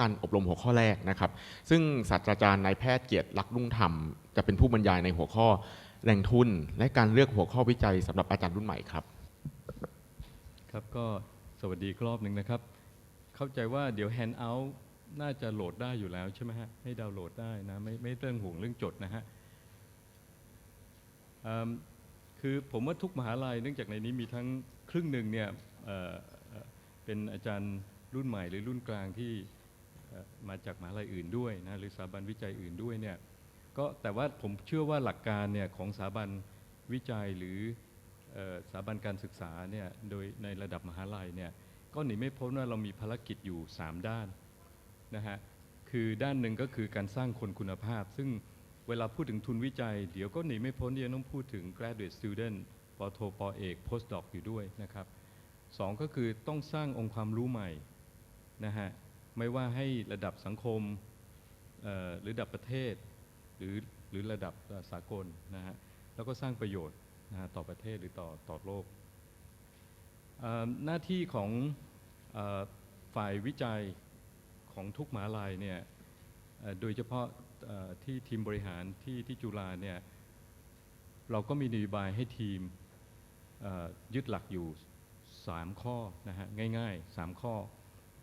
การอบรมหัวข้อแรกนะครับ ซึ่งศาสตราจารย์นายแพทย์เกียรติลักษ์รุ่งธรรม จะเป็นผู้บรรยายในหัวข้อแหล่งทุน และการเลือกหัวข้อวิจัยสำหรับอาจารย์รุ่นใหม่ครับ ครับก็สวัสดีรอบหนึ่งนะครับ เข้าใจว่าเดี๋ยว Handout น่าจะโหลดได้อยู่แล้วใช่ไหมฮะให้ดาวน์โหลดได้นะไม่ไม่ต้องห่วงเรื่องจดนะฮะคือผมว่าทุกมหาลัยเนื่องจากในนี้มีทั้งครึ่งหนึ่งเนี่ยเเป็นอาจารย์รุ่นใหม่หรือรุ่นกลางที่ มาจากมหาลัยอื่นด้วยนะหรือสถาบันวิจัยอื่นด้วยเนี่ยก็แต่ว่าผมเชื่อว่าหลักการเนี่ยของสถาบันวิจัยหรือสถาบันการศึกษาเนี่ยโดยในระดับมหาลัยเนี่ยก็หนีไม่พ้นว่าเรามีภารกิจอยู่ 3 ด้านนะฮะคือด้านหนึ่งก็คือการสร้างคนคุณภาพ ซึ่งเวลาพูดถึงทุนวิจัย เดี๋ยวก็หนีไม่พ้นที่จะต้องพูดถึง graduate student ปโทปอเอก postdoc อยู่ด้วยนะครับสองก็คือต้องสร้างองค์ความรู้ใหม่นะฮะ ไม่ว่าให้ระดับสังคมหรือระดับประเทศ หรือหรือระดับสากลนะฮะแล้วก็สร้างประโยชน์นะฮะต่อประเทศหรือต่อต่อโลก หน้าที่ของอฝ่ายวิจัยของทุกมหาลัยเนี่ยโดยเฉพาะที่ทีมบริหารที่ที่จุฬาเนี่ยเราก็มีนโยบายให้ทีมยึดหลักอยู่ 3 ข้อนะฮะง่ายๆ 3 ข้อ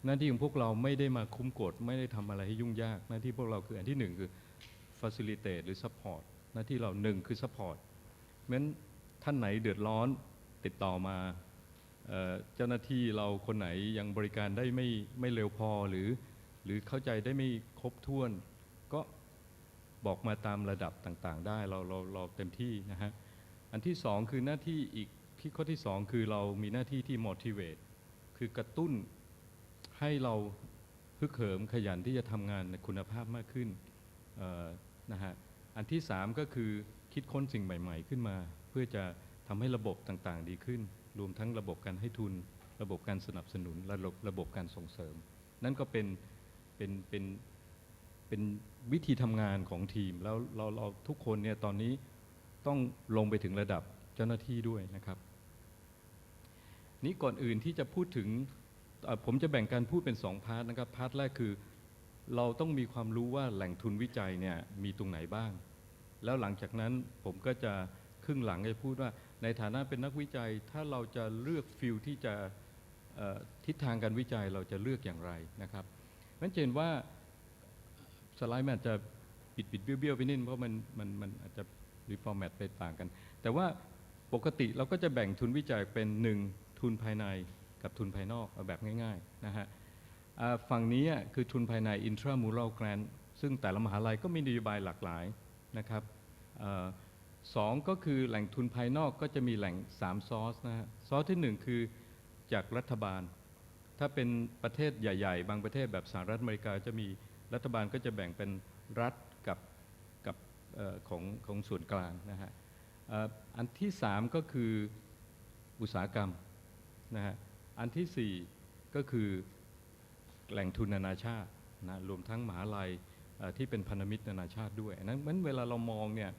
หน้าที่ของพวกเราไม่ได้มาคุ้มกฎไม่ได้ทำอะไรให้ยุ่งยาก หน้าที่พวกเราคืออันที่หนึ่งคือ facilitate หรือ support หน้าที่เราหนึ่งคือ support เพราะฉะนั้นท่านไหนเดือดร้อนติดต่อมาเเจ้าหน้าที่เราคนไหนยังบริการได้ไม่ไม่เร็วพอหรือ หรือเข้าใจได้ไม่ครบถ้วน ก็บอกมาตามระดับต่างๆ ได้เราเราเราเต็มที่นะฮะอันที่สองคือหน้าที่อีกที่ข้อที่สองคือเรามีหน้าที่ที่ motivate คือกระตุ้น ให้เราฮึกเหิมขยันที่จะทำงานในคุณภาพมากขึ้นนะฮะอันที่สามก็คือคิดค้นสิ่งใหม่ ๆ ขึ้นมา เพื่อจะทำให้ระบบต่างๆ ดีขึ้น รวมทั้งระบบการให้ทุน ระบบการสนับสนุนระบบระบบการส่งเสริม นั่นก็เป็นเป็นเป็นเป็นวิธีทำงานของทีม แล้วเราเราทุกคนเนี่ยตอนนี้ต้องลงไปถึงระดับเจ้าหน้าที่ด้วยนะครับ นี้ก่อนอื่นที่จะพูดถึง ผมจะแบ่งการพูดเป็นสองพาร์ทนะครับ พาร์ทแรกคือเราต้องมีความรู้ว่าแหล่งทุนวิจัยเนี่ยมีตรงไหนบ้าง แล้วหลังจากนั้นผมก็จะครึ่งหลังจะพูดว่า ในฐานะเป็นนักวิจัยถ้าเราจะเลือกฟิลที่จะทิศทางการวิจัยเราจะเลือกอย่างไรนะครับนั่นเห็นว่าสไลด์มันอาจจะปิดปิดเบี้ยวๆไปนิดเพราะมันมันมันอาจจะรีฟอร์แมตไปต่างกัน แต่ว่าปกติเราก็จะแบ่งทุนวิจัยเป็นหนึ่งทุนภายใน กับทุนภายนอกเอาแบบง่ายๆนะฮะฝั่งนี้คือทุนภายใน intramural grant ซึ่งแต่ละมหาลัยก็มีนโยบายหลากหลายนะครับอสองก็คือแหล่งทุนภายนอกก็จะมีแหล่ง3ซอสนะฮะซอสทีหนึ่1 คือจากรัฐบาล ถ้าเป็นประเทศใหญ่ ๆ บางประเทศแบบสหรัฐอเมริกาจะมีรัฐบาลก็จะแบ่งเป็นรัฐกับกับอของของส่วนกลางนะฮะอันที่ 3 ก็คืออุตสาหกรรมนะฮะ อันทีสี่ 4 ก็คือแหล่งทุนนานาชาตินะรวมทั้งมหาลัยที่เป็นพันธมิตรนานาชาติด้วยนั้นเวลาเรามองเนี่ย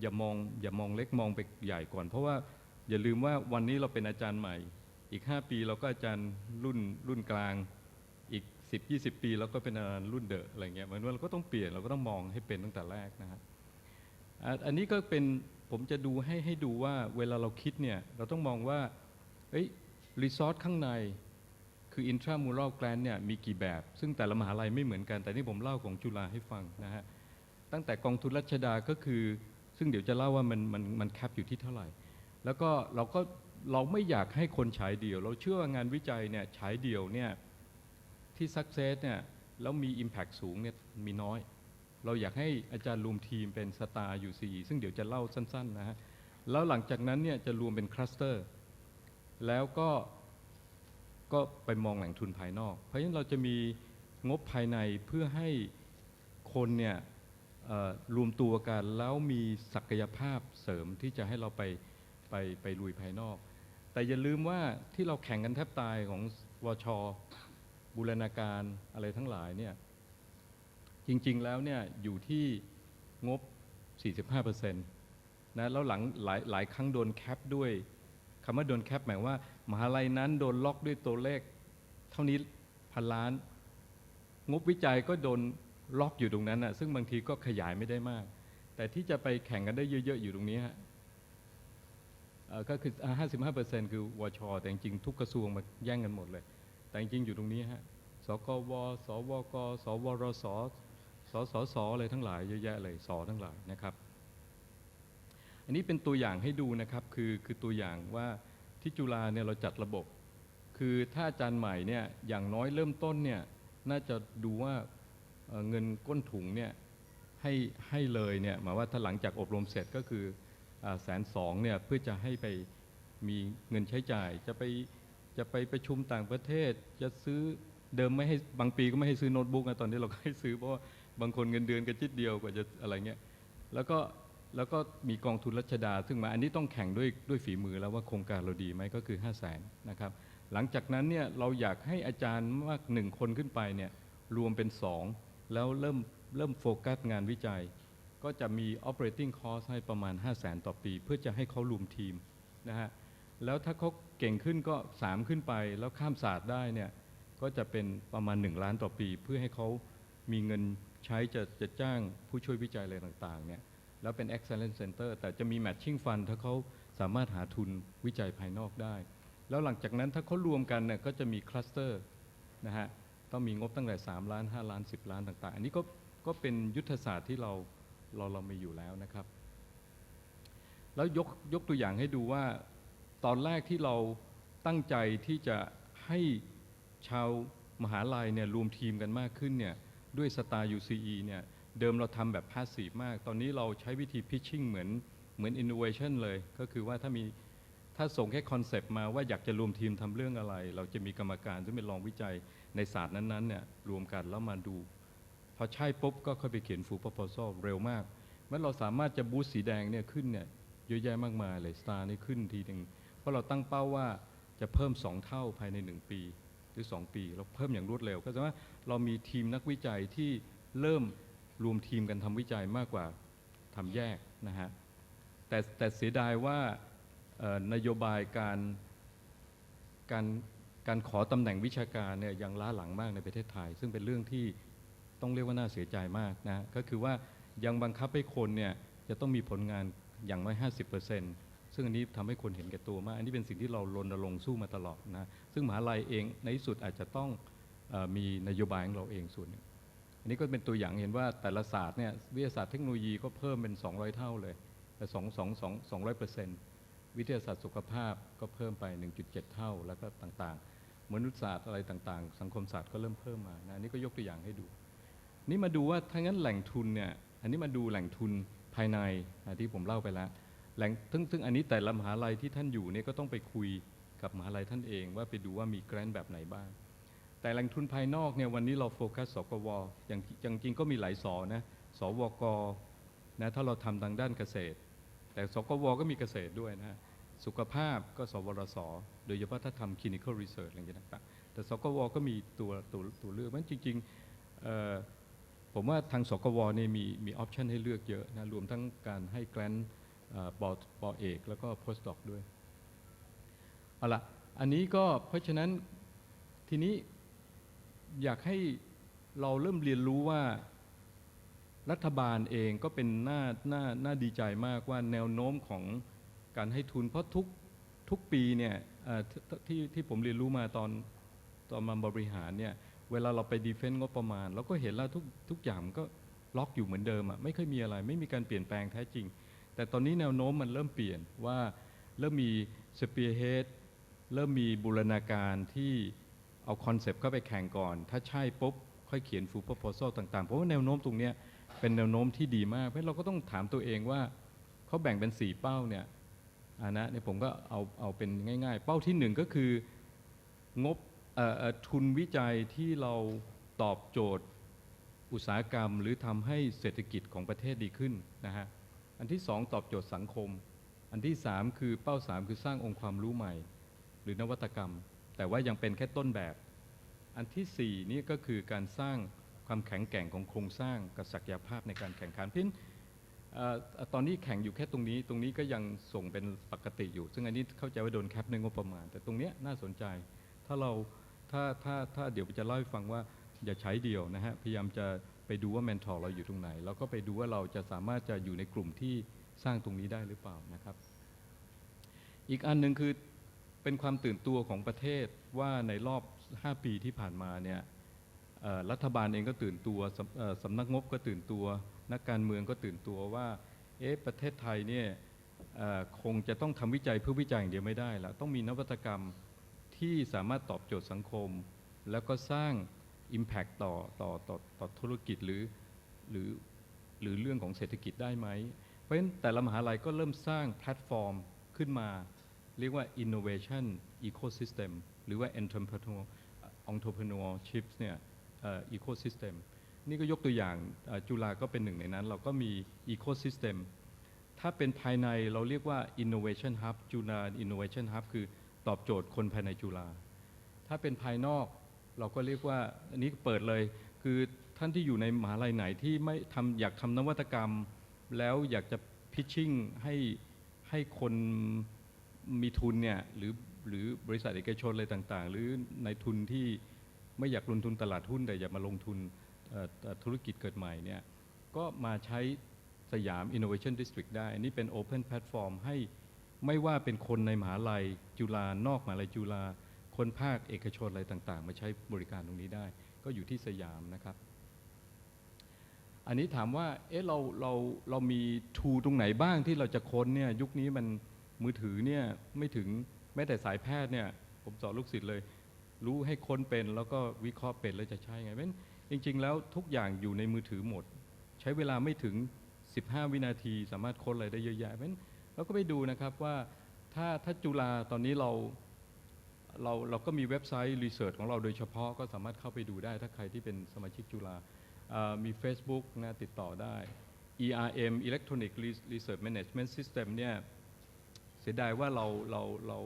อย่ามองอย่ามองเล็กมองไปใหญ่ก่อน เพราะว่าอย่าลืมว่าวันนี้เราเป็นอาจารย์ใหม่ อีก 5 ปีเราก็อาจารย์รุ่นรุ่นกลางอีก 10 20 ปีเราก็เป็นอาจารย์รุ่นเดอะอะไรเงี้ยเหมือนว่าเราก็ต้องเปลี่ยนเราก็ต้องมองให้เป็นตั้งแต่แรกนะฮะอันนี้ก็เป็นผมจะดูให้ให้ดูว่าเวลาเราคิดเนี่ยเราต้องมองว่าเอ้ย รีซอสข้างในคือ intramural grant เนี่ยมีกี่แบบ ซึ่งแต่ละมหาลัยไม่เหมือนกัน แต่นี่ผมเล่าของจุฬาให้ฟังนะฮะ ตั้งแต่กองทุนรัชดาก็คือ ซึ่งเดี๋ยวจะเล่าว่ามันมันมันแคปอยู่ที่เท่าไหร่ แล้วก็เราก็เราไม่อยากให้คนฉายเดี่ยว เราเชื่อว่างานวิจัยเนี่ยฉายเดี่ยวเนี่ยที่ success เนี่ยแล้วมี impact สูงเนี่ยมีน้อย เราอยากให้อาจารย์รวมทีมเป็นสตาร์ UCE ซึ่งเดี๋ยวจะเล่าสั้นๆนะฮะ แล้วหลังจากนั้นเนี่ยจะรวมเป็นคลัสเตอร์ แล้วก็ก็ไปมองแหล่งทุนภายนอก เพราะฉะนั้นเราจะมีงบภายในเพื่อให้คนเนี่ยรวมตัวกันแล้วมีศักยภาพเสริมที่จะให้เราไปไปไปลุยภายนอก แต่อย่าลืมว่าที่เราแข่งกันแทบตายของวชบูรณาการอะไรทั้งหลายเนี่ยจริง ๆ แล้วเนี่ยอยู่ที่งบ 45%นะแล้วหลังหลายหลายครั้งโดนแคปด้วย คำว่าโดนแคปหมายว่า มหาลัยนั้นโดนล็อกด้วยตัวเลข เท่านี้พันล้าน งบวิจัยก็โดนล็อกอยู่ตรงนั้นนะซึ่งบางทีก็ขยายไม่ได้มาก แต่ที่จะไปแข่งกันได้เยอะ ๆ อยู่ตรงนี้ฮะก็คือ 55%คือวช แต่จริงๆทุกกระทรวงมาแย่งกันหมดเลย แต่จริงๆอยู่ตรงนี้ฮะสกว สวก สวรสสสสอะไรทั้งหลายเยอะแยะเลยสอทั้งหลายนะครับ อันนี้เป็นตัวอย่างให้ดูนะครับคือคือตัวอย่างว่าที่จุฬาเนี่ยเราจัดระบบ คือถ้าอาจารย์ใหม่เนี่ยอย่างน้อยเริ่มต้นเนี่ยน่าจะดูว่าเเงินก้นถุงเนี่ยให้ให้เลยเนี่ยหมายว่าถ้าหลังจากอบรมเสร็จก็คือแสนสองเนี่ยเพื่อจะให้ไปมีเงินใช้จ่าย จะไปจะไปประชุมต่างประเทศ จะซื้อเดิมไม่ให้บางปีก็ไม่ให้ซื้อโน้ตบุ๊กนะตอนนี้เราก็ให้ซื้อเพราะว่าบางคนเงินเดือนกันจิดเดียวกว่าจะอะไรเงี้ยแล้วก็ แล้วก็มีกองทุนรัชดา ซึ่งมาอันนี้ต้องแข่งด้วยด้วยฝีมือแล้วว่าโครงการเราดีไหมก็คือ 5 0 0แสนนะครับหลังจากนั้นเนี่ยเราอยากให้อาจารย์มากหนึ่งคนขึ้นไปเนี่ยรวมเป็น 2 แล้วเริ่มเริ่มโฟกัสงานวิจัย ก็จะมี operating cost ให้ประมาณ 5 0 0แสนต่อปี เพื่อจะให้เขารวมทีมนะฮะแล้วถ้าเขาเก่งขึ้นก็ 3 ขึ้นไป แล้วข้ามศาสตร์ได้เนี่ยก็จะเป็นประมาณ 1 ล้านต่อปี เพื่อให้เขามีเงินใช้จะจะจ้างผู้ช่วยวิจัยอะไรต่างๆเนี่ย แล้วเป็น excellence center แต่จะมี matching fund ถ้าเขาสามารถหาทุนวิจัยภายนอกได้ แล้วหลังจากนั้นถ้าเขารวมกันเนี่ยก็จะมีคลัสเตอร์นะฮะต้องมีงบตั้งแต่ 3 ล้าน 5 ล้าน 10 ล้านต่างๆ อันนี้ก็ก็เป็นยุทธศาสตร์ที่เราเราเรามีอยู่แล้วนะครับ แล้วยกยกตัวอย่างให้ดูว่าตอนแรกที่เราตั้งใจที่จะให้ชาวมหาลัยเนี่ยรวมทีมกันมากขึ้นเนี่ยด้วยสไตล์ UCE เนี่ย เดิมเราทำแบบพาสซีฟมาก ตอนนี้เราใช้วิธี pitching เหมือนเหมือน innovation เลย ก็คือว่าถ้ามีถ้าส่งแค่คอนเซปต์มาว่าอยากจะรวมทีมทำเรื่องอะไร เราจะมีกรรมการซึ่งเป็นรองวิจัยในศาสตร์นั้นๆเนี่ยรวมกันแล้วมาดู พอใช่ปุ๊บก็ค่อยไปเขียนฟู proposal เร็วมากเมื่อเราสามารถจะบูสสีแดงเนี่ยขึ้นเนี่ยเยอะแยะมากมายเลยสตาร์นี่ขึ้นทีหนึ่งเพราะเราตั้งเป้าว่าจะเพิ่ม 2 เท่าภายใน 1 ปี หรือ 2 ปี เราเพิ่มอย่างรวดเร็ว ก็แสดงว่าเรามีทีมนักวิจัยที่เริ่ม รวมทีมกันทำวิจัยมากกว่าทำแยกนะฮะแต่แต่เสียดายว่านโยบายการการการขอตำแหน่งวิชาการเนี่ยยังล้าหลังมากในประเทศไทย ซึ่งเป็นเรื่องที่ต้องเรียกว่าน่าเสียใจมากนะก็คือว่ายังบังคับให้คนเนี่ยจะต้องมีผลงานอย่างน้อย 50%ซึ่งอันนี้ทำให้คนเห็นแก่ตัวมาก อันนี้เป็นสิ่งที่เรารณรงค์สู้มาตลอดนะซึ่งมหาลัยเองในที่สุดอาจจะต้องอมีนโยบายของเราเองส่วนหนึ่ง อันนี้ก็เป็นตัวอย่างเห็นว่าแต่ละศาสตร์เนี่ยวิทยาศาสตร์เทคโนโลยีก็เพิ่มเป็น 200 เท่าเลยแต่2 2 2 200เปอร์เซ็นต์วิทยาศาสตร์สุขภาพก็เพิ่มไป 1.7 เท่าแล้วก็ต่างๆ มนุษยศาสตร์อะไรต่างๆ สังคมศาสตร์ก็เริ่มเพิ่มมานะนนี่ก็ยกตัวอย่างให้ดู นี่มาดูว่าถ้างั้นแหล่งทุนเนี่ยอันนี้มาดูแหล่งทุนภายในที่ผมเล่าไปแล้วแหล่งซึ่งซึ่งอันนี้แต่ละมหาลัยที่ท่านอยู่เนี่ยก็ต้องไปคุยกับมหาลัยท่านเองว่าไปดูว่ามีแกรนแบบไหนบ้าง แต่แหล่งทุนภายนอกเนี่ยวันนี้เราโฟกัสสกวอย่างอย่างจริงก็มีหลายสอนะสวกนะถ้าเราทำทางด้านเกษตร แต่สกวก็มีเกษตรด้วยนะสุขภาพก็สวรสโดยเฉพาะถ้าทำ clinical research อะไรอย่างเงี้ยต่างๆแต่สกวก็มีตัวตัวตัวเลือกมันจริงๆผมว่าทางสกวเนี่ยมีมีออปชันให้เลือกเยอะนะรวมทั้งการให้แกรนปอปอเอก แล้วก็ postdoc ด้วยเอาละอันนี้ก็เพราะฉะนั้นทีนี้ อยากให้เราเริ่มเรียนรู้ว่ารัฐบาลเองก็เป็นหน้าหน้าหน้าดีใจมากว่าแนวโน้มของการให้ทุน เพราะทุกทุกปีเนี่ยที่ที่ผมเรียนรู้มาตอนตอนมาบริหารเนี่ยเวลาเราไปดีเฟนต์งบประมาณเราก็เห็นแล้วทุกทุกอย่างก็ล็อกอยู่เหมือนเดิมอะไม่เคยมีอะไรไม่มีการเปลี่ยนแปลงแท้จริง แต่ตอนนี้แนวโน้มมันเริ่มเปลี่ยนว่าเริ่มมีสเปียร์เฮดเริ่มมีบูรณาการที่ เอาคอนเซปต์เข้าไปแข่งก่อน ถ้าใช่ปุ๊บ ค่อยเขียนฟู l โ r o p o s a l ต่างๆ เพราะว่าแนวโน้มตรงเนี้ยเป็นแนวโน้มที่ดีมาก เพราะฉะนั้นเราก็ต้องถามตัวเองว่าเขาแบ่งเป็น 4 เป้าเนี่ยอานะเนี่ยผมก็เอาเอาเป็นง่าย ๆ เป้าที่หนึ่งก็คืองบเออเออทุนวิจัยที่เราตอบโจทย์อุตสาหกรรม หรือทำให้เศรษฐกิจของประเทศดีขึ้นนะฮะอันที่สองตอบโจทย์สังคม อันที่สามคือเป้าสามคือสร้างองค์ความรู้ใหม่ หรือนวัตกรรม แต่ว่ายังเป็นแค่ต้นแบบ อันที่สี่นี่ก็คือการสร้างความแข็งแกร่งของโครงสร้างกับศักยภาพในการแข่งขันเพราะฉะนั้นตอนนี้แข่งอยู่แค่ตรงนี้ ตรงนี้ก็ยังส่งเป็นปกติอยู่ ซึ่งอันนี้เข้าใจว่าโดนแคปในงบประมาณ แต่ตรงเนี้ยน่าสนใจ ถ้าเราถ้าถ้าถ้าเดี๋ยวจะเล่าให้ฟังว่าอย่าใช้เดียวนะฮะ พยายามจะไปดูว่า mentor เราอยู่ตรงไหน แล้วก็ไปดูว่าเราจะสามารถจะอยู่ในกลุ่มที่สร้างตรงนี้ได้หรือเปล่านะครับ อีกอันหนึ่งคือ เป็นความตื่นตัวของประเทศว่าในรอบ 5 ปีที่ผ่านมาเนี่ยรัฐบาลเองก็ตื่นตัวสสำนักงบก็ตื่นตัว นักการเมืองก็ตื่นตัวว่าเอ๊ะประเทศไทยเนี่ยคงจะต้องทำวิจัยเพื่อวิจัยอย่างเดียวไม่ได้แล้วต้องมีนวัตกรรมที่สามารถตอบโจทย์สังคม แล้วก็สร้าง Impact ต่อต่อต่อต่อธุรกิจหรือหรือหรือเรื่องของเศรษฐกิจได้ไหม เพราะฉะนั้นแต่ละมหาลัยก็เริ่มสร้างแพลตฟอร์มขึ้นมา เรียกว่า innovation ecosystem หรือว่า entrepreneur entrepreneurship เนี่ยเอ่อ ecosystem นี่ก็ยกตัวอย่างจุฬาก็เป็นหนึ่งในนั้น เราก็มี ecosystem ถ้าเป็นภายในเราเรียกว่า innovation hub จุฬา innovation hub คือตอบโจทย์คนภายในจุฬาถ้าเป็นภายนอกเราก็เรียกว่าอันนี้เปิดเลย คือท่านที่อยู่ในมหาลัยไหนที่ไม่ทำอยากทำนวัตกรรม แล้วอยากจะพิชชิ่งให้ให้คน มีทุนเนี่ยหรือหรือบริษัทเอกชนอะไรต่างๆ หรือในทุนที่ไม่อยากลงทุนตลาดหุ้นแต่อยากมาลงทุนธุรกิจเกิดใหม่เนี่ยก็มาใช้สยาม Innovation District ได้ อันนี้เป็น Open Platform ให้ไม่ว่าเป็นคนในมหาลัยจุฬานอกมหาลัยจุฬาคนภาคเอกชนอะไรต่างๆ มาใช้บริการตรงนี้ได้ ก็อยู่ที่สยามนะครับ อันนี้ถามว่าเอ๊ะเราเราเรามีทูตรงไหนบ้างที่เราจะค้นเนี่ยยุคนี้มัน มือถือเนี่ยไม่ถึงแม้แต่สายแพทย์เนี่ยผมสอนลูกศิษย์เลย รู้ให้ค้นเป็นแล้วก็วิเคราะห์เป็นแล้วจะใช้ไงเพราะฉะนั้นจริง ๆ แล้วทุกอย่างอยู่ในมือถือหมด ใช้เวลาไม่ถึง 15 วินาทีสามารถค้นอะไรได้เยอะแยะเพราะฉะนั้นเราก็ไปดูนะครับว่าถ้าถ้าจุฬาตอนนี้เราเราเราก็มีเว็บไซต์รีเสิร์ชของเราโดยเฉพาะก็สามารถเข้าไปดูได้ ถ้าใครที่เป็นสมาชิกจุฬามี Facebook นะติดต่อได้ ERM Electronic Research Management System เนี่ย เสียดายว่าเราเราเรา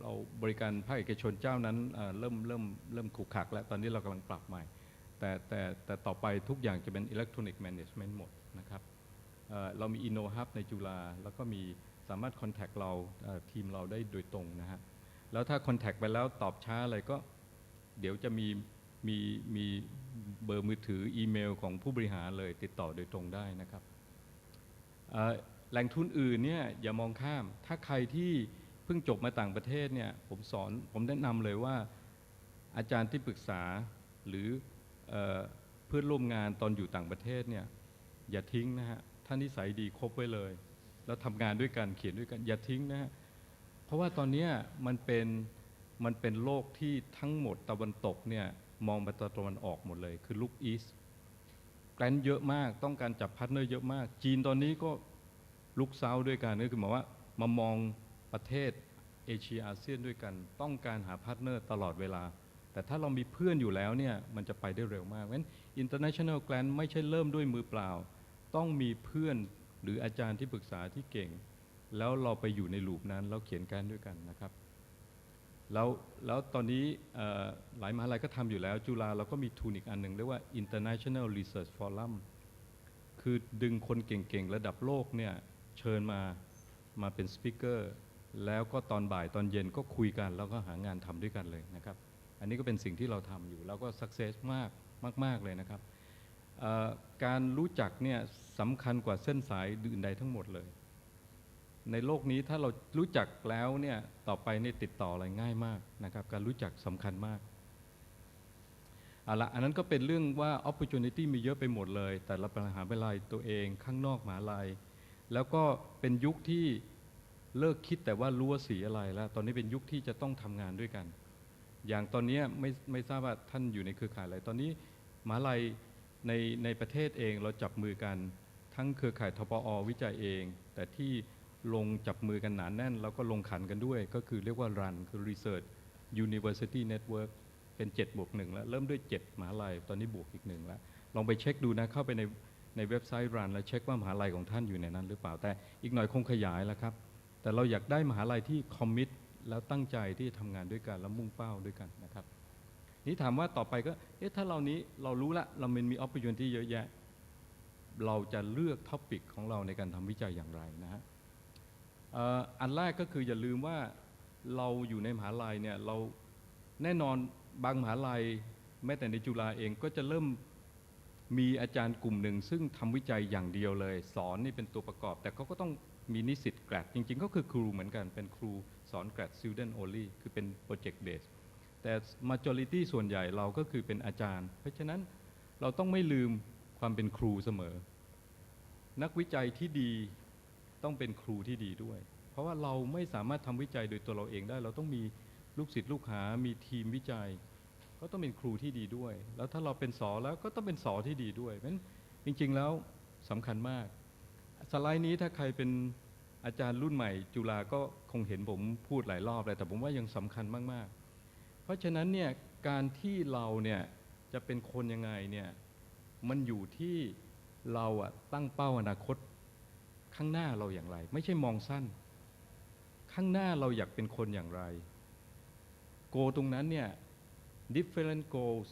เราบริการภาคเอกชนเจ้านั้นเเริ่มเริ่มเริ่มขรุกขัก แล้วตอนนี้เรากำลังปรับใหม่ แต่แต่แต่ต่อไปทุกอย่างจะเป็น Electronic Management หมดนะครับเเรามี InnoHub ในจุฬาแล้วก็มีสามารถ contact เราเทีมเราได้โดยตรงนะฮะแล้วถ้าคอนแทคไปแล้วตอบช้าอะไรก็เดี๋ยวจะมีมีมีเบอร์มือถืออีเมลของผู้บริหารเลยติดต่อโดยตรงได้นะครับ แหล่งทุนอื่นเนี่ยอย่ามองข้าม ถ้าใครที่เพิ่งจบมาต่างประเทศเนี่ยผมสอนผมแนะนำเลยว่าอาจารย์ที่ปรึกษาหรือเอเพื่อนร่วมงานตอนอยู่ต่างประเทศเนี่ยอย่าทิ้งนะฮะท่านนิสัยดีคบไว้เลย แล้วทำงานด้วยกันเขียนด้วยกันอย่าทิ้งนะฮะเพราะว่าตอนนี้มันเป็นมันเป็นโลกที่ทั้งหมดตะวันตกเนี่ยมองไปตะวันออกหมดเลย คือลุกอีสแกลนเยอะมากต้องการจับพาร์ทเนอร์เยอะมาก จีนตอนนี้ก็ ลุกเซาด้วยกันก็คือหมายว่ามามองประเทศเอเชียอาเซียนด้วยกัน ต้องการหาพาร์ทเนอร์ตลอดเวลา แต่ถ้าเรามีเพื่อนอยู่แล้วเนี่ยมันจะไปได้เร็วมากเพราะฉะนั้น international grant ไม่ใช่เริ่มด้วยมือเปล่า ต้องมีเพื่อนหรืออาจารย์ที่ปรึกษาที่เก่ง แล้วเราไปอยู่ในลูปนั้นแล้วเขียนการด้วยกันนะครับแล้วแล้วตอนนี้หลายมหาลัยก็ทำอยู่แล้ว จุฬาเราก็มีทุนอีกอันหนึ่งเรียกว่า International Research Forum คือดึงคนเก่งๆ ระดับโลกเนี่ย เชิญมามาเป็นสปิเกอร์แล้วก็ตอนบ่ายตอนเย็นก็คุยกัน แล้วก็หางานทำด้วยกันเลยนะครับ อันนี้ก็เป็นสิ่งที่เราทำอยู่ แล้วก็สักเซสมากมาก ๆ เลยนะครับ การรู้จักเนี่ยสำคัญกว่าเส้นสายอื่นใดทั้งหมดเลย ในโลกนี้ถ้าเรารู้จักแล้วเนี่ยต่อไปนี่ติดต่ออะไรง่ายมากนะครับ การรู้จักสำคัญมากเอาละอันนั้นก็เป็นเรื่องว่า opportunity มีเยอะไปหมดเลย แต่ละมหาวิทยาตัวเองข้างนอกมหาลัย แล้วก็เป็นยุคที่เลิกคิดแต่ว่ารู้ว่าสีอะไรแล้ว ตอนนี้เป็นยุคที่จะต้องทำงานด้วยกัน อย่างตอนนี้ไม่ไม่ทราบว่าท่านอยู่ในเครือข่ายอะไร ตอนนี้มหาลัยในในประเทศเองเราจับมือกัน ทั้งเครือข่ายทปอวิจัยเอง แต่ที่ลงจับมือกันหนานแน่น แล้วก็ลงขันกันด้วย ก็คือเรียกว่า RUN คือ Research University Network เป็น 7 บวก1แล้ว เริ่มด้วย 7 มหาลัย ตอนนี้บวกอีกหนึ่งแล้ว ลองไปเช็คดูนะ เข้าไปใน ในเว็บไซต์ RUN แล้วเช็คว่ามหาลัยของท่านอยู่ในนั้นหรือเปล่าแต่อีกหน่อยคงขยายแล้วครับ แต่เราอยากได้มหาลัยที่คอมมิตแล้วตั้งใจที่จะทำงานด้วยกันแล้วมุ่งเป้าด้วยกันนะครับนี่ถามว่าต่อไปก็เอ๊ะถ้าเรานี้เรารู้ละเรามันมี opportunity เยอะแยะ เราจะเลือกท็อปิกของเราในการทำวิจัยอย่างไรนะฮะอันแรกก็คืออย่าลืมว่าเราอยู่ในมหาลัยเนี่ยเราแน่นอนบางมหาลัยแม้แต่ในจุฬาเองก็จะเริ่ม มีอาจารย์กลุ่มหนึ่ง ซึ่งทำวิจัยอย่างเดียวเลย สอนนี่เป็นตัวประกอบ แต่เขาก็ต้องมีนิสิตแกรดจริง ๆ ก็คือครูเหมือนกันเป็นครูสอนแกรด student only คือเป็น project based แต่ majority ส่วนใหญ่เราก็คือเป็นอาจารย์ เพราะฉะนั้นเราต้องไม่ลืมความเป็นครูเสมอ นักวิจัยที่ดีต้องเป็นครูที่ดีด้วย เพราะว่าเราไม่สามารถทำวิจัยโดยตัวเราเองได้ เราต้องมีลูกศิษย์ลูกหา มีทีมวิจัย ก็ต้องเป็นครูที่ดีด้วย แล้วถ้าเราเป็นสอแล้วก็ต้องเป็นสอที่ดีด้วยเพราะฉะนั้นจริง ๆแล้วสำคัญมาก สไลด์นี้ถ้าใครเป็นอาจารย์รุ่นใหม่ จุฬาก็คงเห็นผมพูดหลายรอบเลยแต่ผมว่ายังสำคัญมากๆ เพราะฉะนั้นเนี่ยการที่เราเนี่ยจะเป็นคนยังไงเนี่ยมันอยู่ที่เราอะตั้งเป้าอนาคตข้างหน้าเราอย่างไร ไม่ใช่มองสั้น ข้างหน้าเราอยากเป็นคนอย่างไร โกตรงนั้นเนี่ย different goals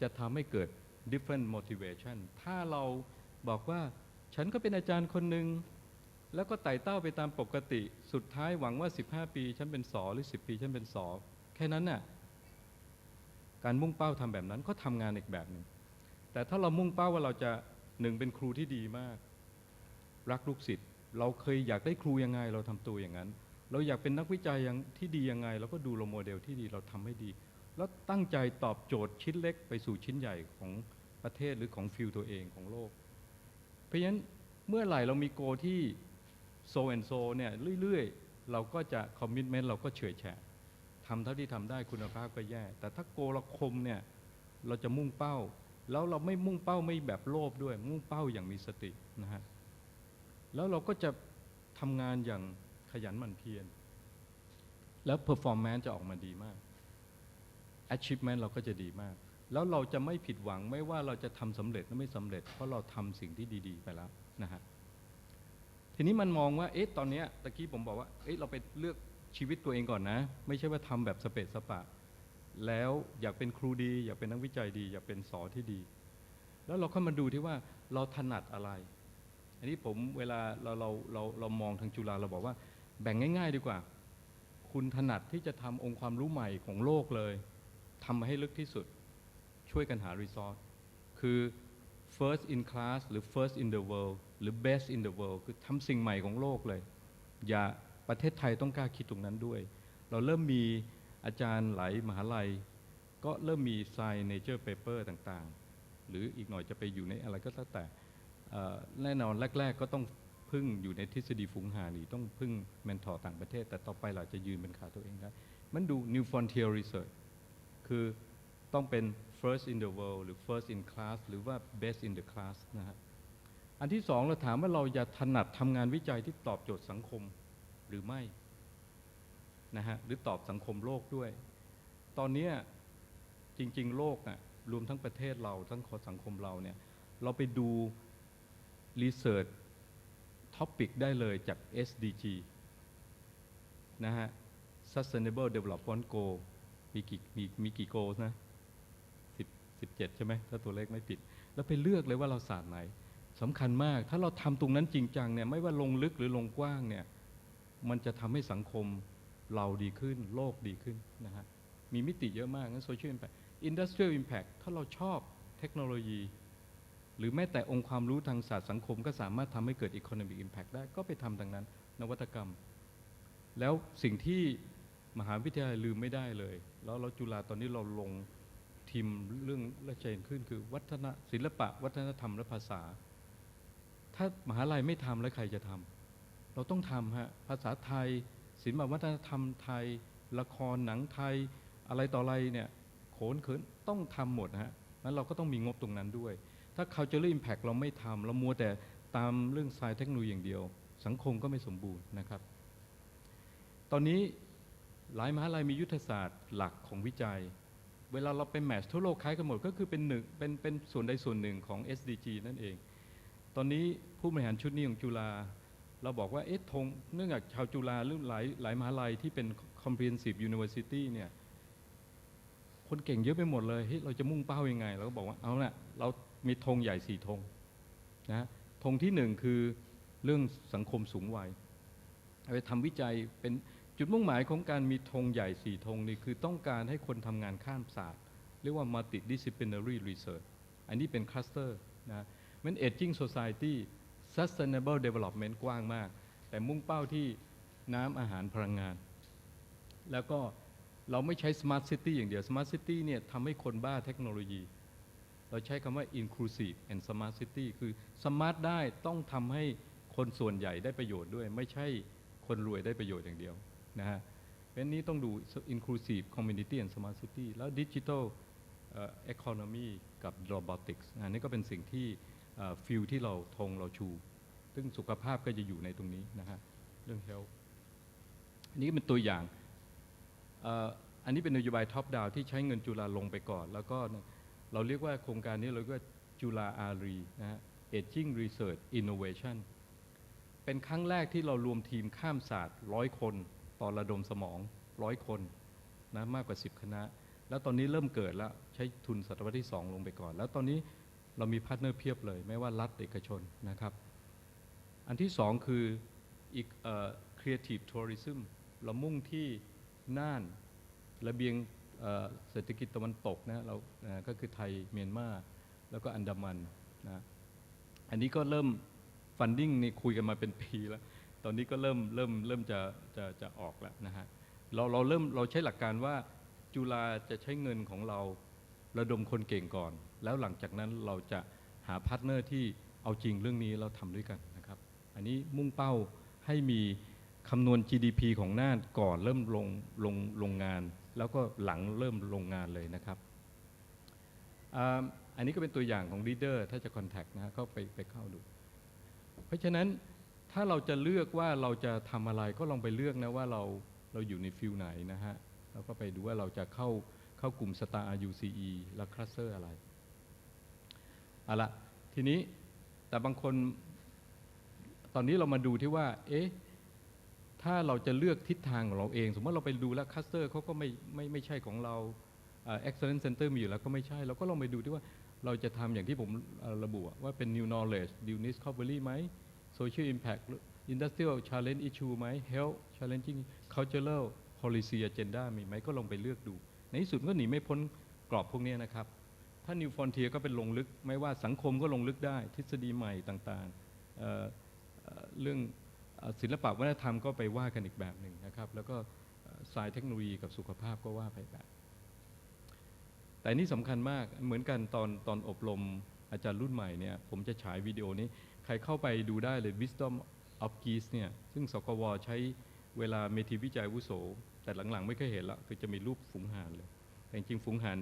จะทำให้เกิด different motivation ถ้าเราบอกว่าฉันก็เป็นอาจารย์คนหนึ่งแล้วก็ไต่เต้าไปตามปกติ สุดท้ายหวังว่า 15 ปี ฉันเป็นสอหรือ 10 ปี ฉันเป็นสอแค่นั้นน่ะ การมุ่งเป้าทำแบบนั้นก็ทำงานอีกแบบหนึ่ง แต่ถ้าเรามุ่งเป้าว่าเราจะหนึ่งเป็นครูที่ดีมาก รักลูกศิษย์ เราเคยอยากได้ครูยังไง เราทำตัวอย่างนั้น เราอยากเป็นนักวิจัยย่างที่ดียังไง เราก็ดูโรโมเดลที่ดี เราทำให้ดี แล้วตั้งใจตอบโจทย์ชิ้นเล็กไปสู่ชิ้นใหญ่ของประเทศหรือของฟิลตัวเองของโลก เพราะฉะนั้นเมื่อไหร่เรามีโกที่โซแอนโซเนี่ยเรื่อยๆ เราก็จะคอมมิชเมนต์เราก็เฉยแฉะทำเท่าที่ทำได้คุณภาพก็แย่ แต่ถ้าโกเราคมเนี่ยเราจะมุ่งเป้า แล้วเราไม่มุ่งเป้าไม่แบบโลภด้วย มุ่งเป้าอย่างมีสตินะฮะแล้วเราก็จะทำงานอย่างขยันหมั่นเพียรแล้วเพอร์ฟอร์แมนซ์จะออกมาดีมาก achievement เราก็จะดีมาก แล้วเราจะไม่ผิดหวังไม่ว่าเราจะทำสำเร็จหรือไม่สำเร็จ เพราะเราทำสิ่งที่ดีๆ ไปแล้วนะฮะทีนี้มันมองว่าเอ๊ะตอนนี้ตะกี้ผมบอกว่าเอ๊ะเราไปเลือกชีวิตตัวเองก่อนนะ ไม่ใช่ว่าทำแบบสเปซสปะ แล้วอยากเป็นครูดี อยากเป็นนักวิจัยดี อยากเป็นสอที่ดี แล้วเราค่อยมาดูที่ว่าเราถนัดอะไร อันนี้ผมเวลาเราเราเราเรามองทางจุฬาเราบอกว่า แบ่งง่าย ๆ ดีกว่า คุณถนัดที่จะทำองค์ความรู้ใหม่ของโลกเลย ทำมาให้ลึกที่สุด ช่วยกันหา resource คือ first in class หรือ first in the world หรือ best in the world คือทำสิ่งใหม่ของโลกเลย อย่าประเทศไทยต้องกล้าคิดตรงนั้นด้วย เราเริ่มมีอาจารย์หลายมหาลัย ก็เริ่มมี science nature paper ต่างๆ หรืออีกหน่อยจะไปอยู่ในอะไรก็แล้วแต่แน่นอนแรก ๆ ก็ต้องพึ่งอยู่ในทฤษฎีฝูงหาหรือต้องพึ่งเมนทอร์ต่างประเทศ แต่ต่อไปเราจะยืนเป็นขาตัวเองได้มันดู new frontier research คือต้องเป็น first in the world หรือ first in class หรือว่า best in the class นะฮะอันที่สองเราถามว่าเราจะถนัดทำงานวิจัยที่ตอบโจทย์สังคมหรือไม่นะฮะหรือตอบสังคมโลกด้วย ตอนนี้จริง ๆ โลกน่ะรวมทั้งประเทศเราทั้งสังคมเราเนี่ยเราไปดูรีเสิร์ชท็อปิกได้เลยจาก SDG นะฮะ Sustainable Development Goal มีกี่มีมีกี่ goals นะสิบสิบเจ็ดใช่ไหมถ้าตัวเลขไม่ผิด แล้วไปเลือกเลยว่าเราศาสตร์ไหนสำคัญมาก ถ้าเราทำตรงนั้นจริงจังเนี่ยไม่ว่าลงลึกหรือลงกว้างเนี่ยมันจะทำให้สังคมเราดีขึ้น โลกดีขึ้นนะฮะมีมิติเยอะมากงั้น social impact industrial impact ถ้าเราชอบเทคโนโลยี หรือแม้แต่องค์ความรู้ทางศาสตร์สังคม ก็สามารถทำให้เกิด economic impact ได้ก็ไปทำดังนั้น นวัตกรรม แล้วสิ่งที่ มหาวิทยาลัยลืมไม่ได้เลย แล้วเราจุฬาตอนนี้เราลงทีมเรื่องและเชนขึ้นคือวัฒนศิลปะ วัฒนธรรมและภาษา ถ้ามหาลัยไม่ทำแล้วใครจะทำเราต้องทำฮะภาษาไทยศิลปวัฒนธรรมไทย ละครหนังไทย อะไรต่ออะไรเนี่ยโขนเขินต้องทำหมดฮะนั้นเราก็ต้องมีงบตรงนั้นด้วย ถ้า cultural impact เราไม่ทำเรามัวแต่ตามเรื่อง science เทคโนโลยีอย่างเดียว สังคมก็ไม่สมบูรณ์นะครับ ตอนนี้ หลายมหาลัยมียุทธศาสตร์หลักของวิจัย เวลาเราไปแมทช์ทั่วโลกคล้ายกันหมด ก็คือเป็นหนึ่งเป็นเป็นส่วนใดส่วนหนึ่งของ SDG นั่นเอง ตอนนี้ผู้บริหารชุดนี้ของจุฬาเราบอกว่าเอ๊ะธงเนื่องจากชาวจุฬาหรือหลายหลายมหาลัยที่เป็น comprehensive university เนี่ยคนเก่งเยอะไปหมดเลยเฮ้ยเราจะมุ่งเป้ายังไงเราก็บอกว่าเอาละเรามีธงใหญ่สี่ธงนะธงที่หนึ่งคือเรื่องสังคมสูงวัยไปทำวิจัยเป็น จุดมุ่งหมายของการมีธงใหญ่สี่ธงนี่คือต้องการให้คนทำงานข้ามศาสตร์ เรียกว่า multidisciplinary research อันนี้เป็น cluster นะมัน aging society sustainable development กว้างมาก แต่มุ่งเป้าที่น้ำอาหารพลังงาน แล้วก็เราไม่ใช้ smart city อย่างเดียว smart city เนี่ยทำให้คนบ้าเทคโนโลยี เราใช้คำว่า inclusive and smart city คือ smart ได้ต้องทำให้คนส่วนใหญ่ได้ประโยชน์ด้วย ไม่ใช่คนรวยได้ประโยชน์อย่างเดียว นะฮะเพราะฉะนั้นนี้ต้องดู inclusive community and smart city แล้ว digital economy กับ robotics อันนี้ก็เป็นสิ่งที่ฟิลที่เราธงเราชู ซึ่งสุขภาพก็จะอยู่ในตรงนี้นะฮะเรื่อง health อันนี้เป็นตัวอย่างเอ่ออันนี้เป็นนโยบายท็อปดาวที่ใช้เงินจุฬาลงไปก่อน แล้วก็เราเรียกว่าโครงการนี้เราเรียกว่าจุฬาอารีนะฮะ Aging Research Innovation เป็นครั้งแรกที่เรารวมทีมข้ามศาสตร์ร้อยคน ต่อระดมสมองร้อยคนนะมากกว่า 10 คณะ แล้วตอนนี้เริ่มเกิดแล้วใช้ทุนศตวรรษที่ 2 ลงไปก่อน แล้วตอนนี้เรามีพาร์ทเนอร์เพียบเลย ไม่ว่ารัฐเอกชนนะครับ อันที่สองคืออีกเอ่อ creative tourism เรามุ่งที่น่านระเบียงเศรษฐกิจตะวันตกนะเราอ่อก็คือไทยเมียนมาแล้วก็อันดามันนะอันนี้ก็เริ่ม funding นี่คุยกันมาเป็นปีแล้ว ตอนนี้ก็เริ่มเริ่มเริ่มจะจะจะออกแล้วนะฮะเราเราเริ่มเราใช้หลักการว่าจุฬาจะใช้เงินของเราระดมคนเก่งก่อน แล้วหลังจากนั้นเราจะหาพาร์ทเนอร์ที่เอาจริงเรื่องนี้เราทำด้วยกันนะครับ อันนี้มุ่งเป้าให้มีคำนวณ GDP ของน่านก่อนเริ่มลงลงลงงาน แล้วก็หลังเริ่มลงงานเลยนะครับอันนี้ก็เป็นตัวอย่างของ leader ถ้าจะ contact นะฮะก็ไปไปเข้าดู เพราะฉะนั้น ถ้าเราจะเลือกว่าเราจะทำอะไรก็ลองไปเลือกนะว่าเราเราอยู่ในฟิลไหนนะฮะแล้วก็ไปดูว่าเราจะเข้าเข้ากลุ่ม Star RUCE และคลัสเตอร์อะไรเอาละทีนี้แต่บางคนตอนนี้เรามาดูที่ว่า เอ๊ะ ถ้าเราจะเลือกทิศทางของเราเอง สมมติเราไปดูแล้วคัสเตอร์เขาก็ไม่ไม่ไม่ใช่ของเราเอ่อ excellence center มีอยู่แล้วก็ไม่ใช่ เราก็ลองไปดูที่ว่าเราจะทำอย่างที่ผมระบุว่าเป็น new knowledge new discovery ไหม social impact industrial challenge issue ไหม health challenging cultural policy agenda มีไหมก็ลองไปเลือกดู ในที่สุดก็หนีไม่พ้นกรอบพวกนี้นะครับ ถ้า new frontier ก็เป็นลงลึก ไม่ว่าสังคมก็ลงลึกได้ ทฤษฎีใหม่ต่างๆเเเรื่องศิลปะวัฒนธรรมก็ไปว่ากันอีกแบบหนึ่งนะครับ แล้วก็สายเทคโนโลยีกับสุขภาพก็ว่าไปแบบแต่นี่สำคัญมากเหมือนกันตอนตอนอบรมอาจารย์รุ่นใหม่เนี่ยผมจะฉายวิดีโอนี้ ใครเข้าไปดูได้เลย Wisdom of Geese เนี่ยซึ่งสกวใช้เวลาเมทีวิจัยวุโส แต่หลังๆไม่เคยเห็นละคือจะมีรูปฝูงห่านเลย แต่จริงๆฝูงห่าน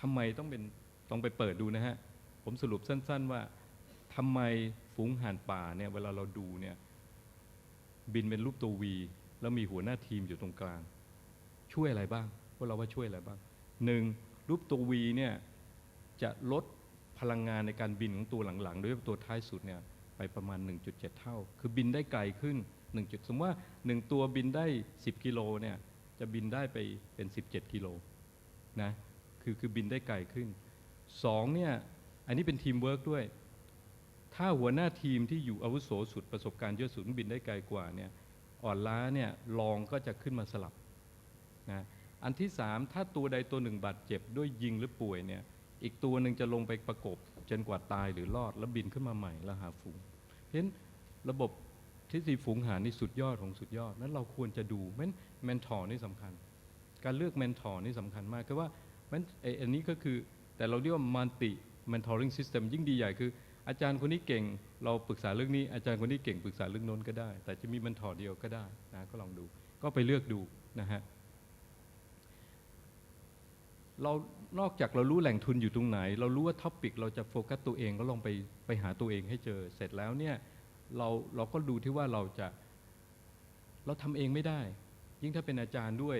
ทำไมต้องเป็นต้องไปเปิดดูนะฮะ ผมสรุปสั้น ๆว่าทำไมฝูงห่านป่าเนี่ยเวลาเราดูเนี่ยบินเป็นรูปตัววีแล้วมีหัวหน้าทีมอยู่ตรงกลาง ช่วยอะไรบ้างพวกเราว่าช่วยอะไรบ้างหนึ่งรูปตัววีเนี่ยจะลดพลังงานในการบินของตัวหลังๆโดยเฉพาะตัวท้ายสุดเนี่ย ไปประมาณ 1.7 เท่า คือบินได้ไกลขึ้น 1 จุด สมมติว่า 1 ตัวบินได้ 10 กิโลเนี่ยจะบินได้ไปเป็น 17 กิโลนะคือคือบินได้ไกลขึ้นสองเนี่ยอันนี้เป็นทีมเวิร์กด้วย ถ้าหัวหน้าทีมที่อยู่อาวุโสสุดประสบการณ์เยอะสุดบินได้ไกลกว่าเนี่ยอ่อนล้าเนี่ยรองก็จะขึ้นมาสลับนะอันที่สามถ้าตัวใดตัวหนึ่งบาดเจ็บด้วยยิงหรือป่วยเนี่ยอีกตัวหนึ่งจะลงไปประกบ จนกว่าตายหรือรอดแล้วบินขึ้นมาใหม่แล้วหาฝูงเพราะฉะนั้นระบบทฤษฎีฝูงหานี่สุดยอดของสุดยอด นั้นเราควรจะดูเพราะฉะนั้นเมนทอร์นี่สำคัญ การเลือกเมนทอร์นี่สำคัญมากคือว่ามันไออันนี้ก็คือแต่เราเรียกว่า multi mentoring system ยิ่งดีใหญ่คือ อาจารย์คนนี้เก่งเราปรึกษาเรื่องนี้อาจารย์คนนี้เก่งปรึกษาเรื่องโน้นก็ได้ แต่จะมีเมนทอร์เดียวก็ได้นะก็ลองดู ก็ไปเลือกดูนะฮะเรา นอกจากเรารู้แหล่งทุนอยู่ตรงไหน เรารู้ว่าท็อปิกเราจะโฟกัสตัวเองก็ลองไปไปหาตัวเองให้เจอ เสร็จแล้วเนี่ยเราเราก็ดูที่ว่าเราจะ เราทำเองไม่ได้ ยิ่งถ้าเป็นอาจารย์ด้วย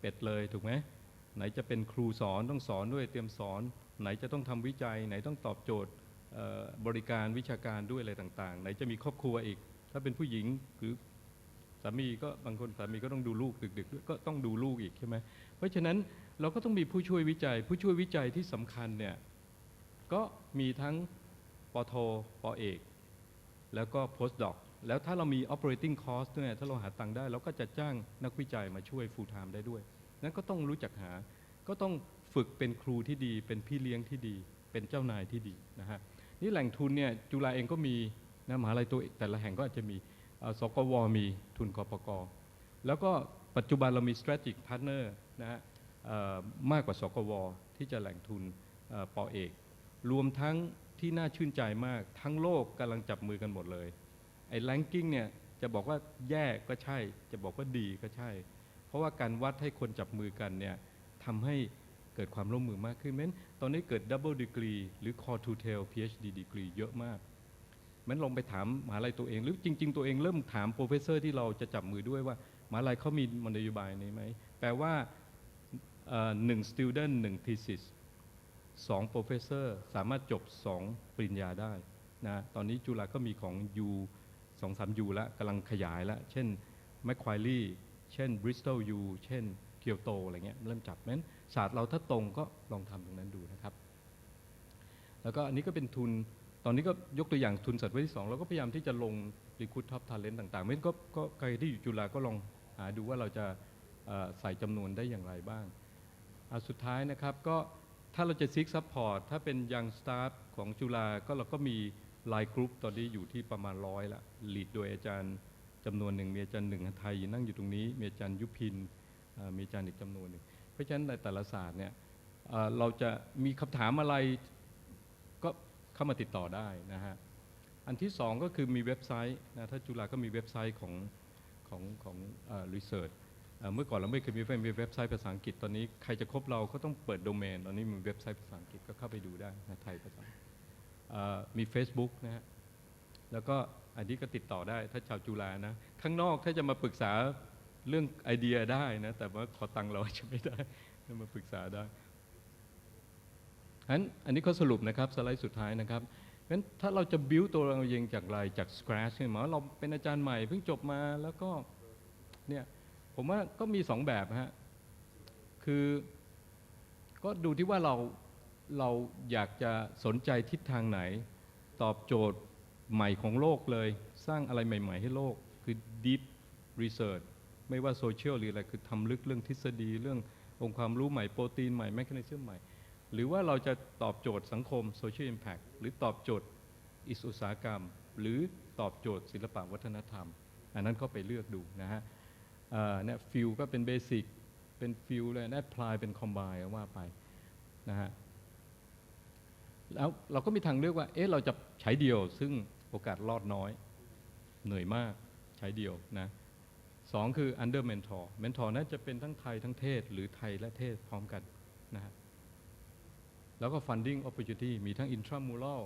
เป็ดเลยถูกไหมไหนจะเป็นครูสอนต้องสอนด้วยเตรียมสอน ไหนจะต้องทำวิจัย ไหนต้องตอบโจทย์บริการวิชาการด้วยอะไรต่าง ๆ ไหนจะมีครอบครัวอีก ถ้าเป็นผู้หญิงหรือสามีก็บางคนสามีก็ต้องดูลูกดึกๆก็ต้องดูลูกอีกใช่ไหมเพราะฉะนั้น เราก็ต้องมีผู้ช่วยวิจัย ผู้ช่วยวิจัยที่สำคัญเนี่ยก็มีทั้งปโทปเอก แล้วก็ postdoc แล้วถ้าเรามี operating cost เนี่ยถ้าเราหาตังค์ได้ เราก็จะจ้างนักวิจัยมาช่วย full time ได้ด้วยนั้นก็ต้องรู้จักหา ก็ต้องฝึกเป็นครูที่ดี เป็นพี่เลี้ยงที่ดี เป็นเจ้านายที่ดีนะฮะนี่แหล่งทุนเนี่ยจุฬาเองก็มีนะมหาลัยตัวแต่ละแห่งก็อาจจะมีสกวมีทุนกปกแล้วก็ปัจจุบันเรามี strategic partner นะฮะ มากกว่าสกวที่จะแหล่งทุนเอ่อปอเอก รวมทั้งที่น่าชื่นใจมากทั้งโลกกำลังจับมือกันหมดเลยไอ้ ranking เนี่ยจะบอกว่าแย่ก็ใช่ จะบอกว่าดีก็ใช่ เพราะว่าการวัดให้คนจับมือกันเนี่ยทำให้เกิดความร่วมมือมากขึ้นเม้นตอนนี้เกิด double degree หรือ core to tail PhD degree เยอะมากมันลองไปถามมหาลัยตัวเองหรือจริง ๆ ตัวเองเริ่มถามโปรเฟสเซอร์ที่เราจะจับมือด้วยว่ามหาลัยเขามีมนโยบายนี้ไหมแปลว่า หนึ่ง student หนึ่ง thesis สอง professor สามารถจบสองปริญญาได้นะตอนนี้จุฬาก็มีของ U สองสาม U แล้วกำลังขยายแล้ว เช่น Macquarie เช่น Bristol U เช่นเกียวโตอะไรเงี้ยเริ่มจับนั้นศาสตร์เราถ้าตรงก็ลองทำตรงนั้นดูนะครับ แล้วก็อันนี้ก็เป็นทุนตอนนี้ก็ยกตัวอย่างทุนสัตว์ไว้ที่สองเราก็พยายามที่จะลง Recruit Top Talent ต่างๆไม่ก็ก็ใครที่อยู่จุฬาก็ลองหาดูว่าเราจะใส่จำนวนได้อย่างไรบ้าง สุดท้ายนะครับก็ถ้าเราจะซิกซัพพอร์ตถ้าเป็นยังสตาฟของจุฬาก็เราก็มีไลน์กรุ๊ปตอนนี้อยู่ที่ประมาณร้อยละลีดโดยอาจารย์จำนวนหนึ่งมีอาจารย์หนึ่งไทยนั่งอยู่ตรงนี้ มีอาจารย์ยุพินมีอาจารย์อีกจำนวนหนึ่งเพราะฉะนั้นในแต่ละศาสตร์เนี่ยเอ่อเราจะมีคำถามอะไรก็เข้ามาติดต่อได้นะฮะอันที่สองก็คือมีเว็บไซต์นะถ้าจุฬาก็มีเว็บไซต์ของของของรีเสิร์ช เมื่อก่อนเราไม่เคยมีมีเว็บไซต์ภาษาอังกฤษตอนนี้ใครจะคบเราก็ต้องเปิดโดเมน ตอนนี้มีเว็บไซต์ภาษาอังกฤษก็เข้าไปดูได้นะไทยภาษามี Facebook นะฮะแล้วก็อันนี้ก็ติดต่อได้ถ้าชาวจุฬานะข้างนอกถ้าจะมาปรึกษาเรื่องไอเดียได้นะแต่ว่าขอตังค์เราจะไม่ได้มาปรึกษาได้อันอันนี้เขาสรุปนะครับสไลด์สุดท้ายนะครับงั้นถ้าเราจะบิวตัวเราเองจากอะไรจาก scratch เนี่ยหมาเราเป็นอาจารย์ใหม่เพิ่งจบมาแล้วก็เนี่ย ผมว่าก็มีสองแบบฮะคือก็ดูที่ว่าเราเราอยากจะสนใจทิศทางไหน ตอบโจทย์ใหม่ของโลกเลย สร้างอะไรใหม่ ๆ ให้โลกคือ deep research ไม่ว่าโซเชียลหรืออะไรคือทำลึกเรื่องทฤษฎีเรื่ององค์ความรู้ใหม่โปรตีนใหม่แมคานิซึมใหม่ หรือว่าเราจะตอบโจทย์สังคม Social Impact หรือตอบโจทย์อิสุสาหกรรม หรือตอบโจทย์ศิลปะวัฒนธรรม อันนั้นก็ไปเลือกดูนะฮะ เนี่ยฟิลก็เป็นเบสิกเป็นฟิลเลยแอพพลายเป็นคอมไบว่าไปนะฮะแล้วเราก็มีทางเลือกว่า เอ๊ะเราจะใช้เดียว ซึ่งโอกาสรอดน้อย เหนื่อยมากใช้เดียวนะสองคือ under mentor mentor นั้นจะเป็นทั้งไทยทั้งเทศ หรือไทยและเทศพร้อมกันนะฮะแล้วก็ funding opportunity มีทั้ง intramural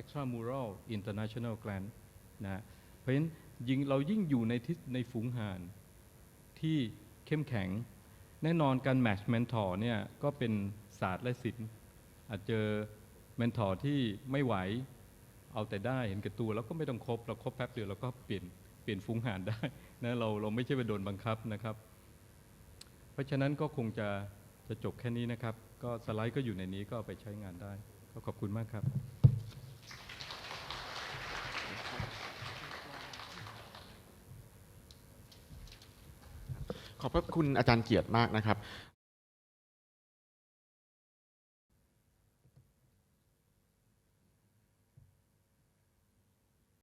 extramural international grant นะฮะเพราะฉะนั้นยิงเรายิ่งอยู่ในทิศในฝูงห่าน ที่เข้มแข็ง แน่นอนการ match mentor เนี่ยก็เป็นศาสตร์และศิลป์อาจเจอ mentor ที่ไม่ไหวเอาแต่ได้เห็นแก่ตัวแล้วก็ไม่ต้องคบเราคบแป๊บเดียวเราก็เปลี่ยนเปลี่ยนฝูงหานได้นะเราเราไม่ใช่ไปโดนบังคับนะครับ เพราะฉะนั้นก็คงจะจะจบแค่นี้นะครับ ก็สไลด์ก็อยู่ในนี้ก็ไปใช้งานได้ ก็ขอบคุณมากครับ ขอบพระคุณอาจารย์เกียรติมากนะครับ